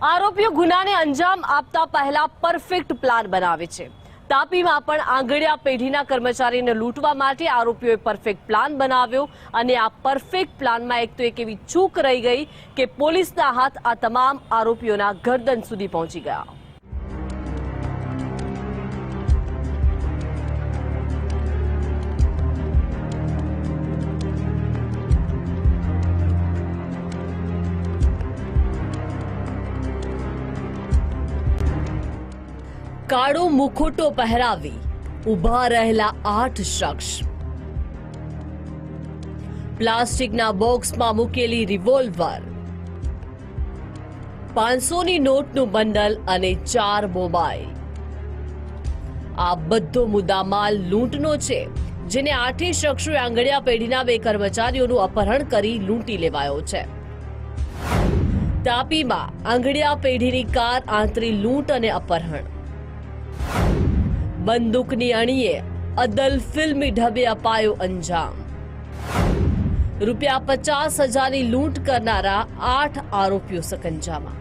આરોપીઓ ગુનાને અંજામ આપતા પહેલા પરફેક્ટ પ્લાન બનાવે છે. તાપીમાં પણ આંગળિયા પેઢીના કર્મચારીને લૂંટવા માટે આરોપીઓએ પરફેક્ટ પ્લાન બનાવ્યો અને આ પરફેક્ટ પ્લાનમાં એક તો એક એવી ચૂક રહી ગઈ કે પોલીસના હાથ આ તમામ આરોપીઓના ગરદન સુધી પહોંચી ગયા. કાળો મુખોટો પહેરાવી ઊભા રહેલા આઠ શખ્સ. પ્લાસ્ટિકના બોક્સમાં મૂકેલી રિવોલ્વર. પાંચસોની નોટનું બંડલ અને ચાર મોબાઈલ. આ બધો મુદ્દામાલ લૂંટનો છે, જેને આઠેય શખ્સોએ આંગળિયા પેઢીના બે કર્મચારીઓનું અપહરણ કરી લૂંટી લેવાયો છે. તાપીમાં આંગળિયા પેઢીની કાર આંતરી લૂંટ અને અપહરણ. બંદૂકની અણીએ અદલ ફિલ્મી ઢબે અપાયો અંજામ. રૂપિયા પચાસ હજારની લૂંટ કરનારા આઠ આરોપીઓ સકંજામાં.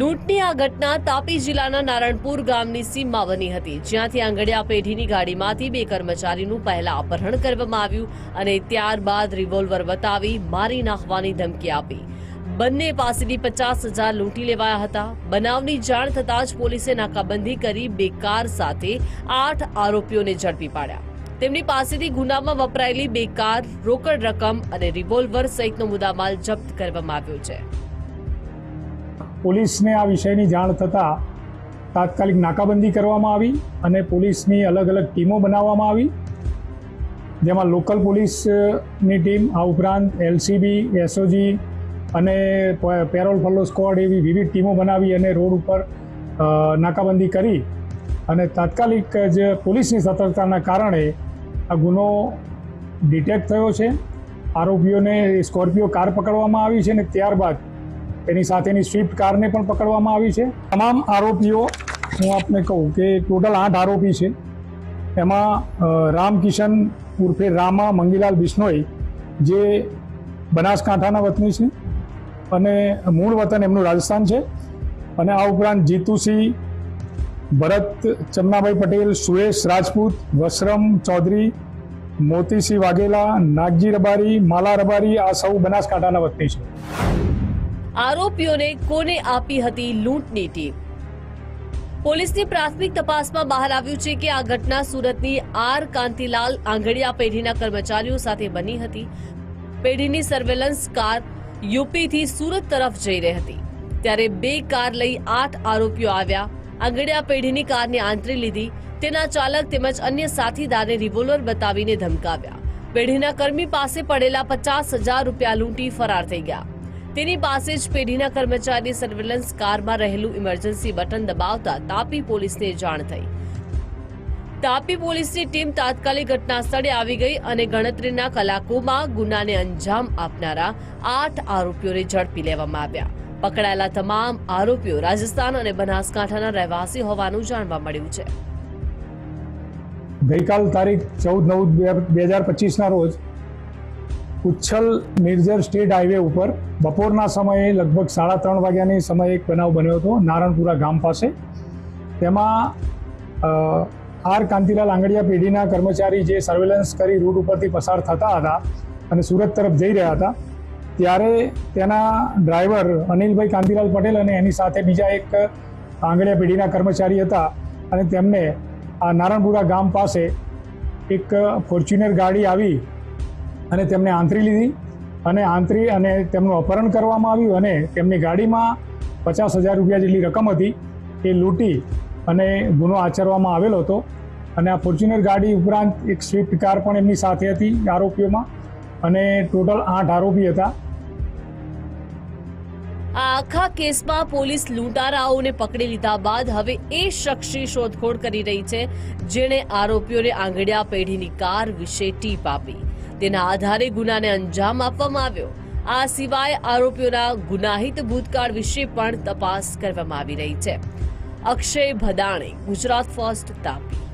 લૂંટની આ ઘટના તાપી જિલ્લાના નારણપુર ગામની સીમમાં બની હતી, જ્યાંથી આંગડિયા પેઢીની ગાડીમાંથી બે કર્મચારીનું પહેલા અપહરણ કરવામાં આવ્યું અને ત્યારબાદ રિવોલ્વર બતાવી મારી નાખવાની ધમકી આપી. બંને પાસેથી પચાસ હજાર લૂંટી લેવાયા હતા. બનાવની જાણ થતાં જ પોલીસે નાકાબંધી કરી બે કાર સાથે આઠ આરોપીઓને ઝડપી પાડ્યા. તેમની પાસેથી ગુનામાં વપરાયેલી બે કાર રોકડ રકમ અને રિવોલ્વર સહિતનો મુદ્દામાલ જપ્ત કરવામાં આવ્યો છે. પોલીસને આ વિષયની જાણ થતાં તાત્કાલિક નાકાબંધી કરવામાં આવી અને પોલીસની અલગ અલગ ટીમો બનાવવામાં આવી. જેમાં લોકલ પોલીસની ટીમ, આ ઉપરાંત એલસીબી, એસઓજી અને પેરોલ ફોલો સ્ક્વોડ એવી વિવિધ ટીમો બનાવી અને રોડ ઉપર નાકાબંધી કરી. અને તાત્કાલિક જે પોલીસની સતર્કતાના કારણે આ ગુનો ડિટેક્ટ થયો છે. આરોપીઓને સ્કોર્પિયો કાર પકડવામાં આવી છે અને ત્યારબાદ એની સાથેની સ્વિફ્ટ કારને પણ પકડવામાં આવી છે. તમામ આરોપીઓ, હું આપને કહું કે ટોટલ આઠ આરોપી છે. એમાં રામકિશન ઉર્ફે રામા મંગીલાલ બિશ્નોઈ, જે બનાસકાંઠાના વતની છે. અને મૂળ વતન એમનું રાજસ્થાન છે. અને આ ઉપરાંત જીતુસિંહ ભરત ચન્નાભાઈ પટેલ, સુરેશ રાજપૂત, વસરમ ચૌધરી, મોતીસિંહ વાઘેલા, નાગજી રબારી, માલા રબારી આ સૌ બનાસકાંઠાના વતની છે. આરોપીઓને કોને આપી હતી લૂંટની ટીમ? પોલીસની પ્રાથમિક તપાસમાં બહાર આવ્યું છે કે આ ઘટના સુરતની આર કાંતિલાલ આંગડિયા પેઢીના કર્મચારીઓ સાથે બની હતી. પેઢીની સર્વેલન્સ કાર યુપીથી સુરત તરફ જઈ રહી હતી. ત્યારે બે કાર લઈ આઠ આરોપીઓ આવ્યા. આંગડિયા પેઢીની કારને આંતરી લીધી. તેના ચાલક તેમજ અન્ય સાથીદારને રિવોલ્વર બતાવીને ધમકાવ્યા. પેઢીના કર્મી પાસે પડેલા પચાસ હજાર રૂપિયા લૂંટી ફરાર થઈ ગયા. તેની પાસે જ પેઢીના કર્મચારી સર્વેલન્સ કારમાં રહેલું ઇમરજન્સી બટન દબાવતા તાપી પોલીસને જાણ થઈ. તાપી પોલીસની ટીમ તાત્કાલિક ઘટના સ્થળે આવી ગઈ અને ગણતરીના કલાકોમાં ગુનાને અંજામ આપનારા આઠ આરોપીઓને ઝડપી લેવામાં આવ્યા. પકડાયેલા તમામ આરોપીઓ રાજસ્થાન અને બનાસકાંઠાના રહેવાસી હોવાનું જાણવા મળ્યું છે. ગઈકાલ તારીખ ચૌદ નવ બે હજાર પચીસના રોજ ઉચ્છલ નિર્જર સ્ટેટ હાઈવે ઉપર બપોરના સમયે લગભગ સાડા ત્રણ વાગ્યાની સમયે એક બનાવ બન્યો હતો, નારણપુરા ગામ પાસે. તેમાં આર કાંતિલાલ આંગડિયા પેઢીના કર્મચારી જે સર્વેલન્સ કરી રૂટ ઉપરથી પસાર થતા હતા અને સુરત તરફ જઈ રહ્યા હતા, ત્યારે તેના ડ્રાઈવર અનિલભાઈ કાંતિલાલ પટેલ અને એની સાથે બીજા એક આંગડિયા પેઢીના કર્મચારી હતા અને તેમને આ નારણપુરા ગામ પાસે એક ફોર્ચ્યુનર ગાડી આવી અને તેમને આંતરી લીધી અને આંતરી અને તેમનું અપહરણ કરવામાં આવ્યું અને તેમની ગાડીમાં પચાસ હજાર રૂપિયા જેટલી રકમ હતી એ લૂંટી અને ગુનો આચરવામાં આવેલો હતો. અને આ ફોર્ચ્યુનર ગાડી ઉપરાંત એક સ્વિફ્ટ કાર પણ એમની સાથે હતી આરોપીઓમાં. અને ટોટલ આઠ આરોપી હતા. આ આખા કેસમાં પોલીસ લૂંટારાઓને પકડી લીધા બાદ હવે એ શખ્સની શોધખોળ કરી રહી છે, જેણે આરોપીઓને આંગડિયા પેઢીની કાર વિશે ટીપ આપી. તેના આધારે ગુનાને અંજામ આપવામાં આવ્યો. આ સિવાય આરોપીઓના ગુનાહિત ભૂતકાળ વિશે પણ તપાસ કરવામાં આવી રહી છે. અક્ષય ભદાણે ગુજરાત ફર્સ્ટ તાપી.